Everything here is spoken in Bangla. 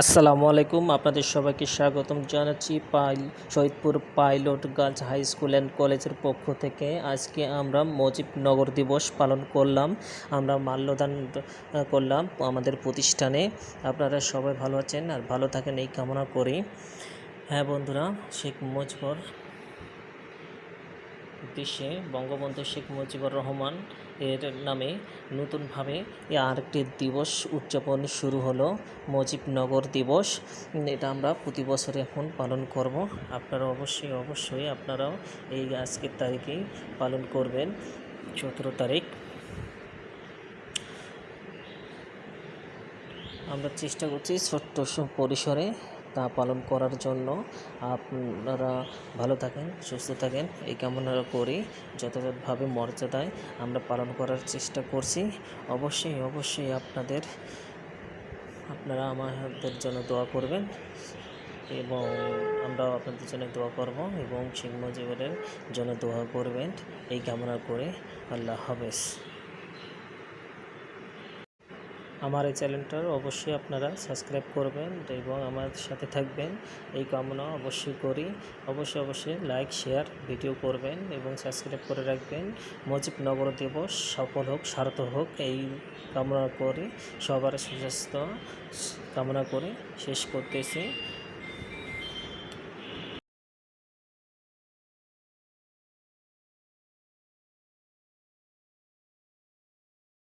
আসসালামু আলাইকুম, আপনাদের সবাইকে স্বাগতম জানাচ্ছি pile, Shahidpur pilot girls high school and কলেজের পক্ষ থেকে। আজকে আমরা মজিবনগর দিবস পালন করলাম, আমরা মাল্যদান করলাম আমাদের প্রতিষ্ঠানে। আপনারা সবাই ভালো আছেন আর ভালো থাকেন, এই কামনা করি। হ্যাঁ বন্ধুরা, শেখ মুজিবর উদ্দেশ্যে বঙ্গবন্ধু শেখ মুজিবুর রহমান এর নামে নতুনভাবে আরেকটি দিবস উদযাপন শুরু হলো, মুজিবনগর দিবস। এটা আমরা প্রতি বছর এখন পালন করব। আপনারা অবশ্যই অবশ্যই আপনারাও এই আজকের তারিখেই পালন করবেন সতেরো তারিখ। আমরা চেষ্টা করছি ছোট্ট পরিসরে তা পালন করার জন্য আপনারা ভালো থাকেন, সুস্থ থাকেন। এই কামনা করি যথাযথভাবে মর্যাদায় আমরা পালন করার চেষ্টা করছি। অবশ্যই অবশ্যই আপনাদের, আপনারা আমাদের জন্য দোয়া করবেন এবং আমরাও আপনাদের জন্য দোয়া করব এবং শেখ জীবনের জন্য দোয়া করবেন। এই কামনা করে আল্লাহ হাফেজ। আমার এই চ্যানেলটার অবশ্যই আপনারা সাবস্ক্রাইব করবেন এবং আমার সাথে থাকবেন। এই কামনা অবশ্যই করি। অবশ্যই অবশ্যই লাইক, শেয়ার, ভিডিও করবেন এবং সাবস্ক্রাইব করে রাখবেন। মুজিবনগর দিবস সফল হোক সার্থ হোক, এই কামনা করি। সবার সুস্বাস্থ্য কামনা করে। শেষ করতেছি।